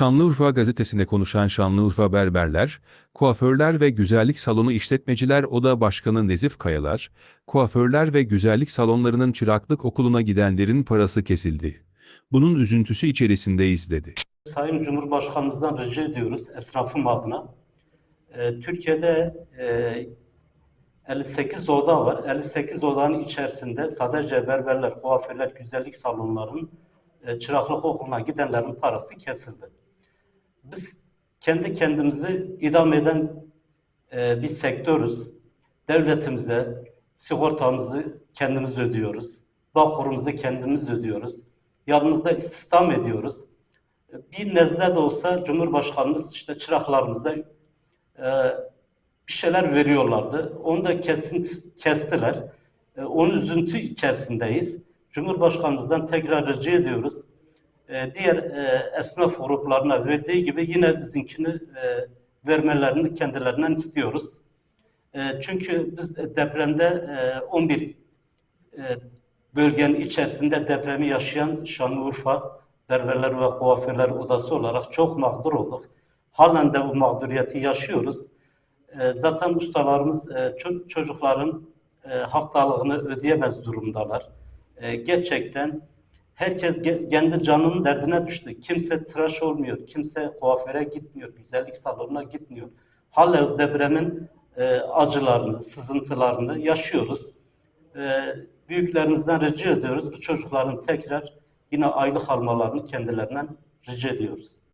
Şanlıurfa gazetesine konuşan Şanlıurfa berberler, kuaförler ve güzellik salonu işletmeciler oda başkanı Nezif Kayalar, kuaförler ve güzellik salonlarının çıraklık okuluna gidenlerin parası kesildi. Bunun üzüntüsü içerisindeyiz dedi. Sayın Cumhurbaşkanımızdan rica ediyoruz esnafım adına. Ee, Türkiye'de e, 58 oda var. 58 odanın içerisinde sadece berberler, kuaförler, güzellik salonlarının e, çıraklık okuluna gidenlerin parası kesildi. Biz kendi kendimizi idam eden e, bir sektörüz. Devletimize sigortamızı kendimiz ödüyoruz. Bağkurumuzu kendimiz ödüyoruz. Yanımızda istihdam ediyoruz bir nezle de olsa Cumhurbaşkanımız işte çıraklarımıza e, bir şeyler veriyorlardı. Onu da kesin kestiler. E, onun üzüntü içerisindeyiz. Cumhurbaşkanımızdan tekrar rica ediyoruz. E, diğer e, esnaf gruplarına verdiği gibi yine bizimkini e, vermelerini kendilerinden istiyoruz. E, çünkü biz depremde e, 11 e, bölgenin içerisinde depremi yaşayan Şanlıurfa Berberler ve Kuaförler Odası olarak çok mağdur olduk. Halen de bu mağduriyeti yaşıyoruz. Zaten ustalarımız e, ço- çocukların haftalığını ödeyemez durumdalar. Gerçekten herkes kendi canının derdine düştü. Kimse tıraş olmuyor, kimse kuaföre gitmiyor, güzellik salonuna gitmiyor. Hala depremin e, acılarını, sızıntılarını yaşıyoruz. E, büyüklerimizden rica ediyoruz bu çocukların tekrar yine aylık almalarını kendilerinden rica ediyoruz.